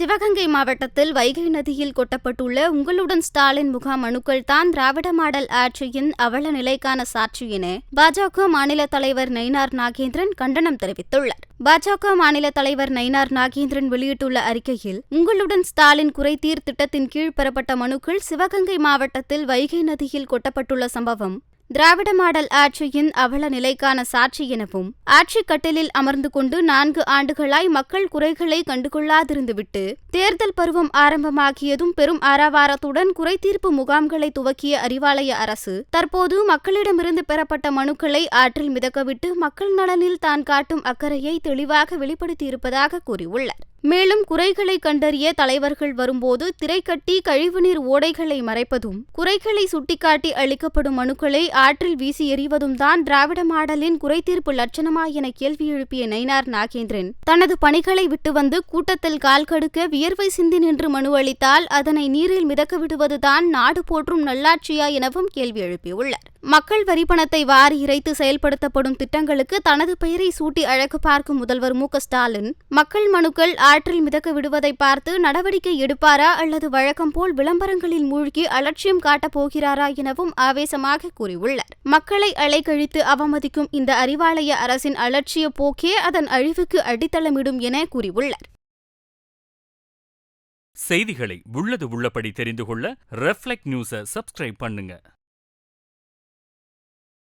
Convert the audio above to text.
சிவகங்கை மாவட்டத்தில் வைகை நதியில் கொட்டப்பட்டுள்ள உங்களுடன் ஸ்டாலின் முகாம் மனுக்கள் தான் திராவிட மாடல் ஆட்சியின் அவல நிலைக்கான சாட்சி என பாஜக மாநில தலைவர் நயினார் நாகேந்திரன் கண்டனம் தெரிவித்துள்ளார். பாஜக மாநில தலைவர் நயினார் நாகேந்திரன் வெளியிட்டுள்ள அறிக்கையில் உங்களுடன் ஸ்டாலின் குறைதீர் திட்டத்தின் கீழ் பெறப்பட்ட மனுக்கள் சிவகங்கை மாவட்டத்தில் வைகை நதியில் கொட்டப்பட்டுள்ள சம்பவம் திராவிட மாடல் ஆட்சியின் அவல நிலைக்கான சாட்சி எனவும் ஆட்சி கட்டிலில் அமர்ந்து கொண்டு நான்கு ஆண்டுகளாய் மக்கள் குறைகளை கண்டுகொள்ளாதிருந்துவிட்டு தேர்தல் பருவம் ஆரம்பமாகியதும் பெரும் ஆரவாரத்துடன் குறைதீர்ப்பு முகாம்களை துவக்கிய அறிவாலய அரசு தற்போது மக்களிடமிருந்து பெறப்பட்ட மனுக்களை ஆற்றில் மிதக்கவிட்டு மக்கள் நலனில் தான் காட்டும் அக்கறையை தெளிவாக வெளிப்படுத்தியிருப்பதாக கூறியுள்ளார். மேலும் குறைகளை கண்டறிய தலைவர்கள் வரும்போது திரைக்கட்டி கழிவுநீர் ஓடைகளை மறைப்பதும் குறைகளை சுட்டிக்காட்டி அளிக்கப்படும் மனுக்களை ஆற்றில் வீசி எறிவதும் தான் திராவிட மாடலின் குறைதீர்ப்பு லட்சணமா என கேள்வி எழுப்பிய நயினார் நாகேந்திரன். தனது பணிகளை விட்டு வந்து கூட்டத்தில் கால் கடுக்க வியர்வை சிந்தி நின்று மனு அளித்தால் அதனை நீரில் மிதக்க விடுவதுதான் நாடு போற்றும் நல்லாட்சியா எனவும் கேள்வி எழுப்பியுள்ளார். மக்கள் வரி பணத்தை வாரி இறைத்து செயல்படுத்தப்படும் திட்டங்களுக்கு தனது பெயரை சூட்டி அழகு பார்க்கும் முதல்வர் மு ஸ்டாலின். மக்கள் மனுக்கள் ஆற்றில் மிதக்க விடுவதை பார்த்து நடவடிக்கை எடுப்பாரா அல்லது வழக்கம் போல் விளம்பரங்களில் மூழ்கி அலட்சியம் காட்டப் போகிறாரா எனவும் ஆவேசமாக கூறியுள்ளார். மக்களை அலைக்கழித்து அவமதிக்கும் இந்த அறிவாலய அரசின் அலட்சிய போக்கே அதன் அழிவுக்கு அடித்தளமிடும் என கூறியுள்ளார். செய்திகளை உள்ளது உள்ளபடி தெரிந்து கொள்ள ரெஃப்ளெக்ட் நியூஸை சப்ஸ்கிரைப் பண்ணுங்க.